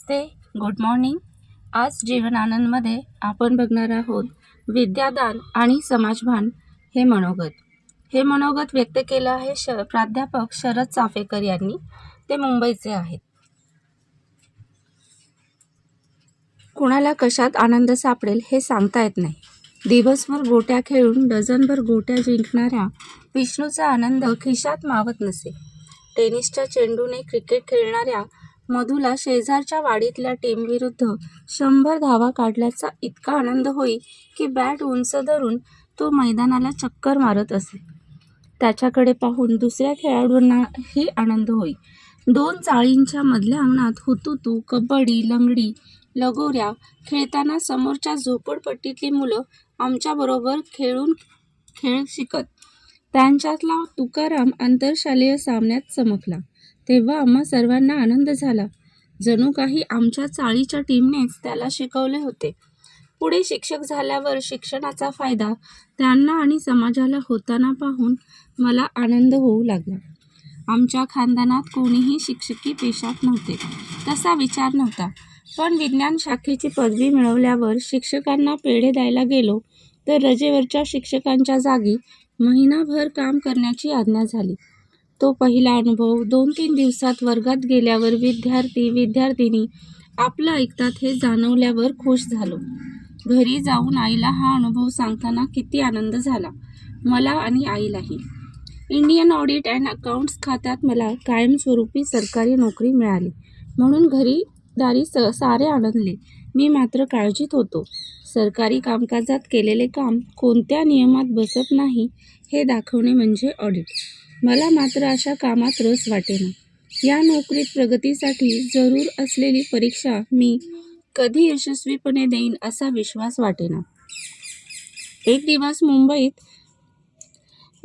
नमस्ते. Good morning आज जीवन आनंदमध्ये आपण बघणार आहोत विद्यादान आणि समाजभान हे मनोगत. हे मनोगत व्यक्त केलं आहे श प्राध्यापक शरद चाफेकर यांनी. ते मुंबईचे आहेत. कुणाला कशात आनंद सापडेल हे सांगता येत नाही. दिवसभर गोट्या खेळून डझनभर गोट्या जिंकणाऱ्या विष्णूचा आनंद खिशात मावत नसे. टेनिसच्या चेंडूने क्रिकेट खेळणाऱ्या मधूला शेजारच्या वाडीतल्या टीमविरुद्ध शंभर धावा काढल्याचा इतका आनंद होई की बॅट उंच धरून तो मैदानाला चक्कर मारत असे. त्याच्याकडे पाहून दुसऱ्या खेळाडूंनाही आनंद होई. दोन चाळींच्या मधल्या अंगणात हुतुतू कबड्डी लंगडी लगोऱ्या खेळताना समोरच्या झोपडपट्टीतली मुलं आमच्याबरोबर खेळून खेळ शिकत त्यांच्यातला तुकाराम आंतरशालेय सामन्यात चमकला. तेव्हा आम्हा सर्वांना आनंद झाला. जणू काही आमच्या चाळीच्या टीमनेच त्याला शिकवले होते. पुढे शिक्षक झाल्यावर शिक्षणाचा फायदा त्यांना आणि समाजाला होताना पाहून मला आनंद होऊ लागला. आमच्या खानदानात कोणीही शिक्षकी पेशात नव्हते तसा विचार नव्हता. पण विज्ञान शाखेची पदवी मिळवल्यावर शिक्षकांना पेढे द्यायला गेलो तर रजेवरच्या शिक्षकांच्या जागी महिनाभर काम करण्याची आज्ञा झाली. तो पहिला अनुभव दोन तीन दिवसात वर्गात गेल्यावर विद्यार्थी विद्यार्थिनी आपलं ऐकतात हे जाणवल्यावर खुश झालो. घरी जाऊन आईला हा अनुभव सांगताना किती आनंद झाला. मला आणि आईलाही. इंडियन ऑडिट अँड अकाउंट्स खात्यात मला कायमस्वरूपी सरकारी नोकरी मिळाली. म्हणून घरी दारी स सारे आनंदले मी मात्र काळजीत होतो. सरकारी कामकाजात केलेले काम कोणत्या नियमात बसत नाही हे दाखवणे म्हणजे ऑडिट. मला मात्र अशा कामात रस वाटेना. या नोकरीत प्रगतीसाठी जरूर असलेली परीक्षा मी कधी यशस्वीपणे देईन असा विश्वास वाटेना. एक दिवस मुंबईत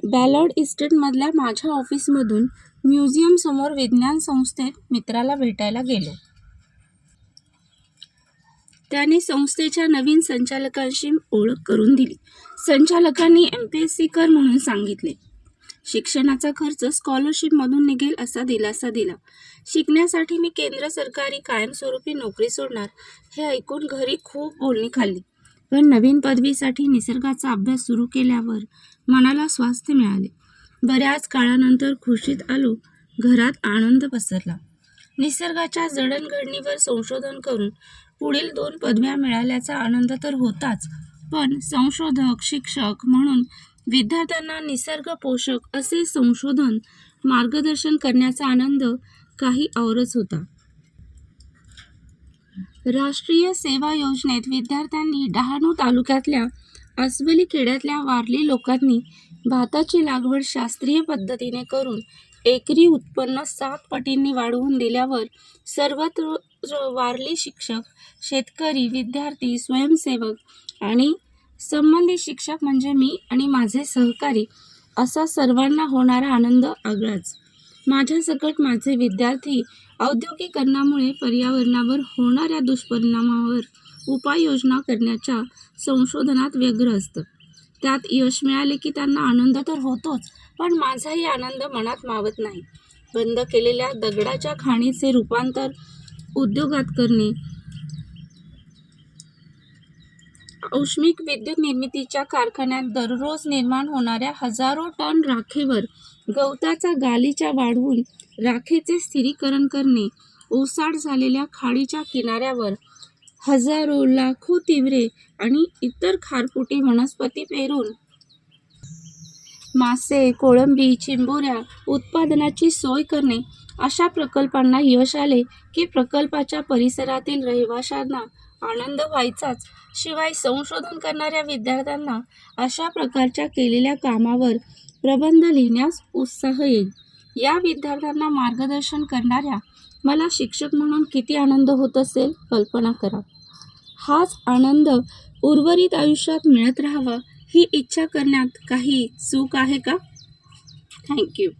बॅलॉड इस्टेटमधल्या माझ्या ऑफिसमधून म्युझियमसमोर विज्ञान संस्थेत मित्राला भेटायला गेलो. त्याने संस्थेच्या नवीन संचालकांशी ओळख करून दिली. संचालकांनी एम पी एस सी कर म्हणून सांगितले. शिक्षणाचा खर्च स्कॉलरशिपमधून निघेल असा दिलासा दिला. शिकण्यासाठी मी केंद्र सरकारी कायमस्वरूपी नोकरी सोडणार हे ऐकून घरी खूप बोलणी खाल्ली. पण नवीन पदवीसाठी निसर्गाचा अभ्यास सुरू केल्यावर मनाला स्वास्थ्य मिळाले. बऱ्याच काळानंतर खुशीत आलो घरात आनंद पसरला. निसर्गाच्या जडणघडणीवर संशोधन करून पुढील दोन पदव्या मिळाल्याचा आनंद तर होताच पण संशोधक शिक्षक म्हणून विद्यार्थ्यांना निसर्ग पोषक असे संशोधन मार्गदर्शन करण्याचा आनंद काही औरच होता. राष्ट्रीय सेवा योजनेत विद्यार्थ्यांनी डहाणू तालुक्यातल्या अस्वली खेड्यातल्या वारली लोकांनी भाताची लागवड शास्त्रीय पद्धतीने करून एकरी उत्पन्न सात पटींनी वाढवून दिल्यावर सर्वत्र वारली शिक्षक शेतकरी विद्यार्थी स्वयंसेवक आणि संबंधित शिक्षक म्हणजे मी आणि माझे सहकारी असा सर्वांना होणारा आनंद आगळाच. माझ्या सकट माझे विद्यार्थी औद्योगिकरणामुळे पर्यावरणावर होणाऱ्या दुष्परिणामावर उपाययोजना करण्याच्या संशोधनात व्यग्र असतं त्यात यश मिळाले की त्यांना आनंद तर होतोच पण माझाही आनंद मनात मावत नाही. बंद केलेल्या दगडाच्या खाणीचे रूपांतर उद्योगात करणे औष्णिक विद्युत निर्मितीच्या कारखान्यात दररोज निर्माण होणाऱ्या हजारो टन राखेवर गवताचा गालीचा वाढवून राखेचे स्थिरीकरण करणे ओसाड झालेल्या खाडीच्या किनाऱ्यावर हजारो लाखो तिवरे आणि इतर खारपुटी वनस्पती पेरून मासे कोळंबी चिंबोऱ्या उत्पादनाची सोय करणे अशा प्रकल्पांना यश आले की प्रकल्पाच्या परिसरातील रहिवाशांना आनंद व्हायचाच. शिवाय संशोधन करणाऱ्या विद्यार्थ्यांना अशा प्रकारच्या केलेल्या कामावर प्रबंध लिहिण्यास उत्साह येईल. या विद्यार्थ्यांना मार्गदर्शन करणाऱ्या मला शिक्षक म्हणून किती आनंद होत असेल कल्पना करा. हाच आनंद उर्वरित आयुष्यात मिळत राहावा ही इच्छा करण्यात काही चूक आहे का? थँक्यू